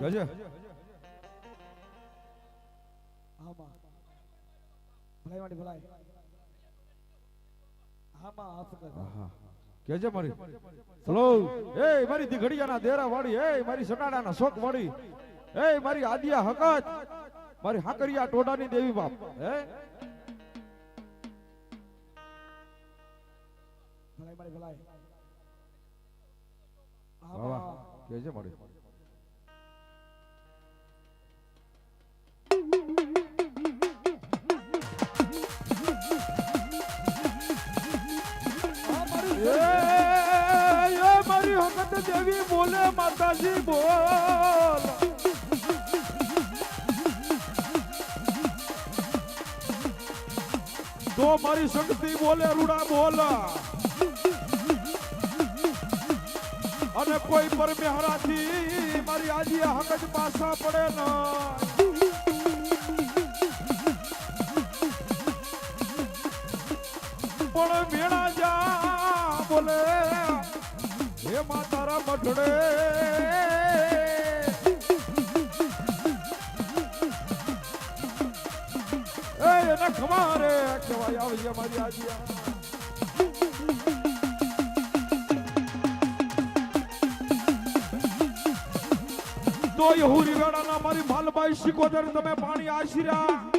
ગજે ભલાઈ વાળી ભલાઈ. કેજે મારી. હલો. એ મારી દીઘડિયાના દેરા વાળી એ મારી સટાડાના શોક વાળી એ મારી આદિયા હકત. મારી હાકરિયા ટોડાની દેવી બાપ. હે? ભલાઈ ભલાઈ ભલાઈ. કેજે મારી. હકત દેવી બોલે માતાજી, બોલ. તો મારી શક્તિ બોલે, રૂડા બોલ. અને કોઈ પર મેહરાથી મારી આજી હક જ પાછા પડે ના. પણ મેળા હે મા તારા મઠડે એને ખમારે કહેવાય આવી છે મારી આજીયા. તો યહુરી વેળાના મારી માલબાઈ શિકોતર, તમે પાણી આશીર્યા.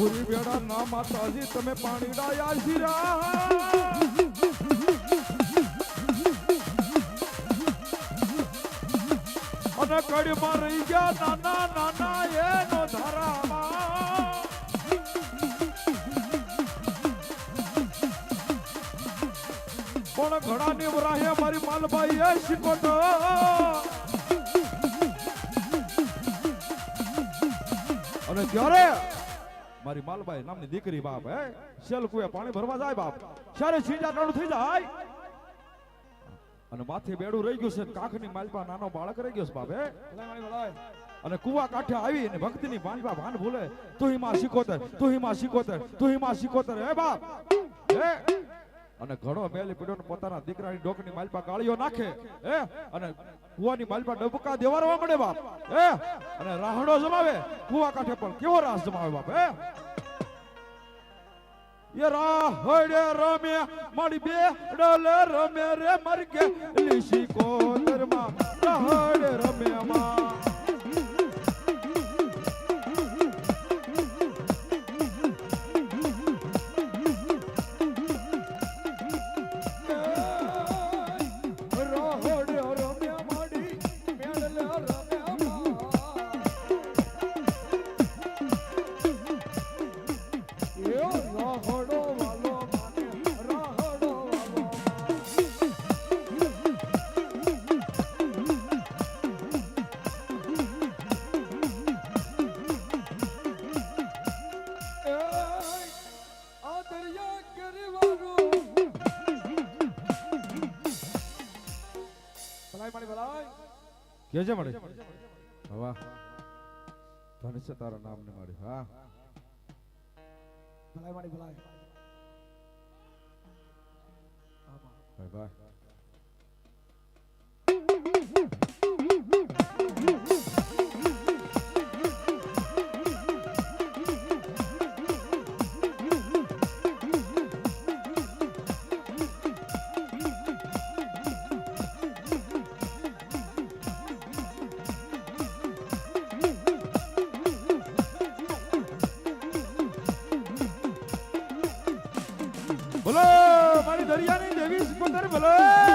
હોરી બેડા ના માતાજી, તમે પાણી ડાયા શીરા અને કડીમાં રહી ગયા નાના નાના એનો ધારામાં પણ ઘણા ની વરાહે મારી માલભાઈ એ શીખોતો અને ત્યારે મારી માલબાઈ નામની દીકરી બાપ, હે? શેલ પાણી ભરવા જાય બાપ. ત્યારે સીજા ટાણું થઈ જાય, અને માથે બેડું રહી ગયું છે કાખની માલપા નાનો બાળક રહી ગયો છે બાપ, હે? અને કુવા કાંઠે આવી અને ભક્તિની ભાંજવા ભાન ભૂલે. તું હિમા શીખોતર તું હિમા શીખોતર તું હિમા શીખોતર હે બાપ? હે? અને ઘણો મેલી પીડ્યો પોતાના દીકરાની ડોકની માલપા ગાળીઓ નાખે, હે? અને કુવાની માલપા ડબકા દેવારવા મળે બાપ, હે? અને રાહડો જમાવે, કુવા કાંઠે પણ કેવો રાસ જમાવે બાપ, હે? એ રાહડે રમે મારી બે ડોલે રમે રે મરકે લીસી કોતરમાં ભલાઈ મારી ભલાઈ કેજે મળે વાહ ધન છે તારા નામ ને મળે હા. ભલાઈ મારી ભલાઈ ભાઈ ભાઈ. બોલો મારી દરિયાની દેવી બોલો.